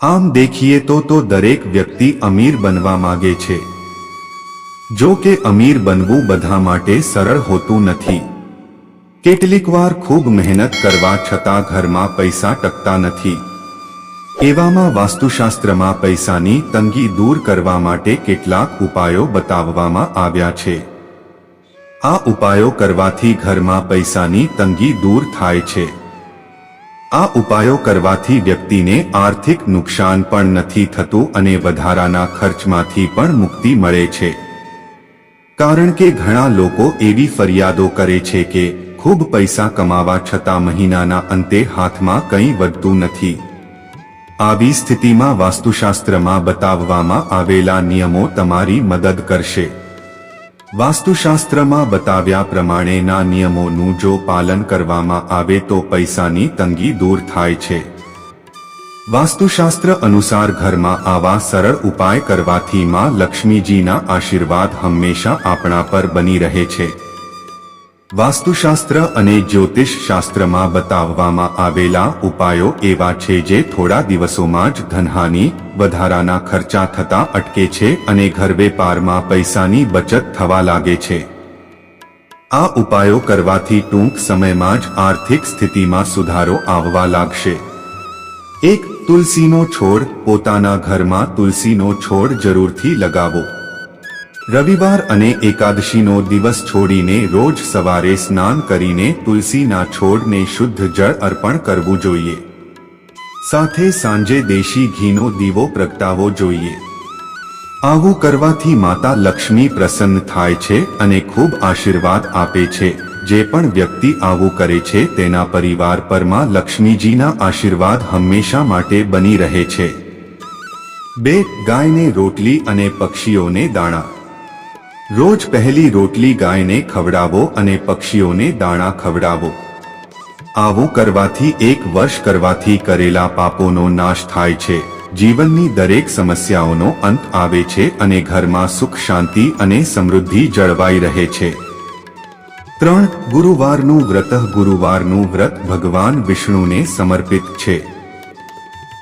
આમ દેખીએ તો તો દરેક વ્યક્તિ અમીર બનવા માગે છે. જો કે અમીર બનવું બધા માટે સરળ હોતું નથી. કેટલીકવાર ખૂબ મહેનત કરવા છતાં ઘરમાં પૈસા ટકતા નથી. એવામાં વાસ્તુશાસ્ત્રમાં પૈસાની તંગી દૂર કરવા માટે કેટલાક ઉપાયો બતાવવામાં આવ્યા છે. આ ઉપાયો કરવાથી ઘરમાં પૈસાની તંગી દૂર થાય છે. આ ઉપાયો કરવાથી વ્યક્તિને આર્થિક નુકસાન પણ નથી થતું અને વધારાના ખર્ચમાંથી પણ મુક્તિ મળે છે. કારણ કે ઘણા લોકો એવી ફરિયાદો કરે છે કે ખૂબ પૈસા કમાવા છતાં મહિનાના અંતે હાથમાં કંઈ વધતું નથી. આવી સ્થિતિમાં વાસ્તુશાસ્ત્રમાં બતાવવામાં આવેલા નિયમો તમારી મદદ કરશે. વાસ્તુશાસ્ત્રમાં બતાવ્યા પ્રમાણેના નિયમોનું જો પાલન કરવામાં આવે તો પૈસાની તંગી દૂર થાય છે. વાસ્તુશાસ્ત્ર અનુસાર ઘરમાં આવા સરળ ઉપાય કરવાથી માં લક્ષ્મીજીના આશીર્વાદ હંમેશા આપણા પર બની રહે છે. વાસ્તુશાસ્ત્ર અને જ્યોતિષ શાસ્ત્રમાં બતાવવામાં આવેલા ઉપાયો એવા છે જે થોડા દિવસોમાં જ ધનહાનિ, વધારાના ખર્ચા થતા અટકે છે અને ઘર વેપારમાં પૈસાની બચત થવા લાગે છે. આ ઉપાયો કરવાથી ટૂંક સમયમાં જ આર્થિક સ્થિતિમાં સુધારો આવવા લાગશે. એક તુલસીનો છોડ પોતાના ઘરમાં તુલસીનો છોડ જરૂરથી લગાવો. રવિવાર અને એકાદશીનો દિવસ છોડીને રોજ સવારે સ્નાન કરીને તુલસીના છોડને શુદ્ધ જળ અર્પણ કરવું જોઈએ. સાથે સાંજે દેશી ઘીનો દીવો પ્રગટાવવો જોઈએ. આવું કરવાથી માતા લક્ષ્મી પ્રસન્ન થાય છે અને ખૂબ આશીર્વાદ આપે છે. જે પણ વ્યક્તિ આવું કરે છે તેના પરિવાર પરમાં લક્ષ્મીજીના આશીર્વાદ હંમેશા માટે બની રહે છે. બે, ગાયને રોટલી અને પક્ષીઓને દાણા. રોજ પહેલી રોટલી ગાયને ખવડાવો અને પક્ષીઓને દાણા ખવડાવો. આવું કરવાથી એક વર્ષ કરવાથી કરેલા પાપોનો નાશ થાય છે. જીવનની દરેક સમસ્યાઓનો અંત આવે છે અને ઘરમાં સુખ, શાંતિ અને સમૃદ્ધિ જળવાઈ રહે છે. ત્રણ ગુરુવારનું વ્રત ગુરુવારનું વ્રત ભગવાન વિષ્ણુને સમર્પિત છે.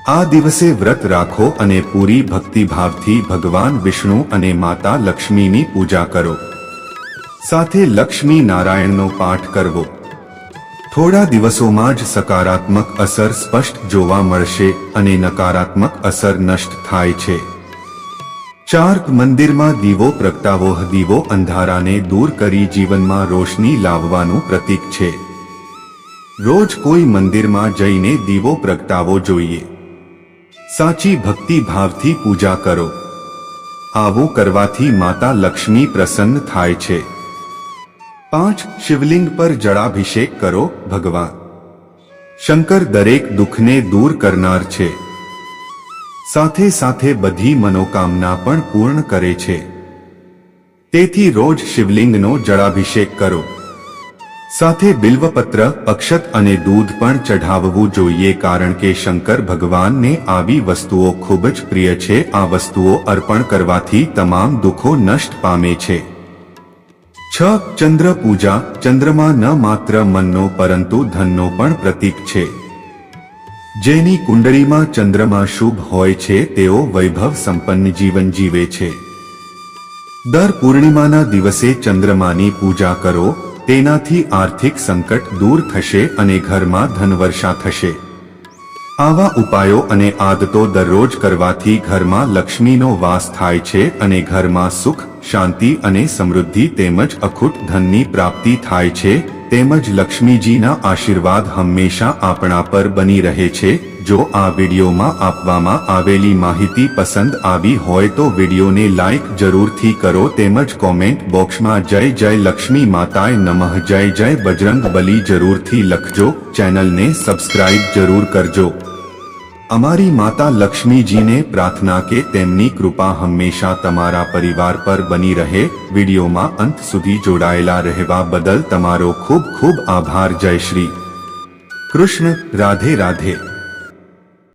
આ દિવસે વ્રત રાખો અને પૂરી ભક્તિભાવથી ભગવાન વિષ્ણુ અને માતા લક્ષ્મીની પૂજા કરો. સાથે લક્ષ્મી નારાયણનો પાઠ કરવો. થોડા દિવસોમાં જ સકારાત્મક અસર સ્પષ્ટ જોવા મળશે અને નકારાત્મક અસર નષ્ટ થાય છે. ચાર્ક મંદિરમાં દીવો પ્રગટાવો, દીવો અંધારાને દૂર કરી જીવનમાં રોશની લાવવાનું પ્રતીક છે. રોજ કોઈ મંદિરમાં જઈને દીવો પ્રગટાવો જોઈએ. સાચી ભક્તિ ભાવથી પૂજા કરો. આવું કરવાથી માતા લક્ષ્મી પ્રસન્ન થાય છે. પાંચ શિવલિંગ પર જળાભિષેક કરો ભગવાન. શંકર દરેક દુઃખને દૂર કરનાર છે. સાથે સાથે બધી મનોકામના પણ પૂર્ણ કરે છે. તેથી રોજ શિવલિંગનો જળાભિષેક કરો. સાથે બિલ્વપત્ર, અક્ષત અને દૂધ પણ ચઢાવવું જોઈએ કારણ કે શંકર ભગવાનને આવી વસ્તુઓ ખૂબ જ પ્રિય છે. આ વસ્તુઓ અર્પણ કરવાથી તમામ દુઃખો નષ્ટ પામે છે. છ, ચંદ્ર પૂજા. ચંદ્રમા ન માત્ર મનનો પરંતુ ધનનો પણ પ્રતીક છે. જેની કુંડળીમાં ચંદ્રમા શુભ હોય છે, તેઓ વૈભવ સંપન્ન જીવન જીવે છે. દર પૂર્ણિમાના દિવસે ચંદ્રમાની પૂજા કરો. તેનાથી આર્થિક સંકટ દૂર થશે અને ઘરમાં ધનવર્ષા થશે. આવા ઉપાયો અને આદતો દરરોજ કરવાથી ઘરમાં લક્ષ્મીનો વાસ થાય છે અને ઘરમાં સુખ, શાંતિ અને સમૃદ્ધિ તેમજ અખૂટ ધનની પ્રાપ્તિ થાય છે. તેમજ લક્ષ્મીજીના આશીર્વાદ હંમેશા આપણા પર બની રહે છે. જો આ વિડીયોમાં આપવામાં આવેલી માહિતી પસંદ આવી હોય તો વિડીયોને લાઈક જરૂરથી કરો તેમજ કોમેન્ટ બોક્સમાં જય જય લક્ષ્મી માતાએ નમઃ, જય જય બજરંગ બલી જરૂરથી લખજો. ચેનલને સબસ્ક્રાઇબ જરૂર કરજો. અમારી માતા લક્ષ્મીજીને પ્રાર્થના કે તેમની કૃપા હંમેશા તમારા પરિવાર પર બની રહે. વિડીયોમાં અંત સુધી જોડાયેલા રહેવા બદલ તમારો ખૂબ ખૂબ આભાર. જય શ્રી કૃષ્ણ. રાધે રાધે.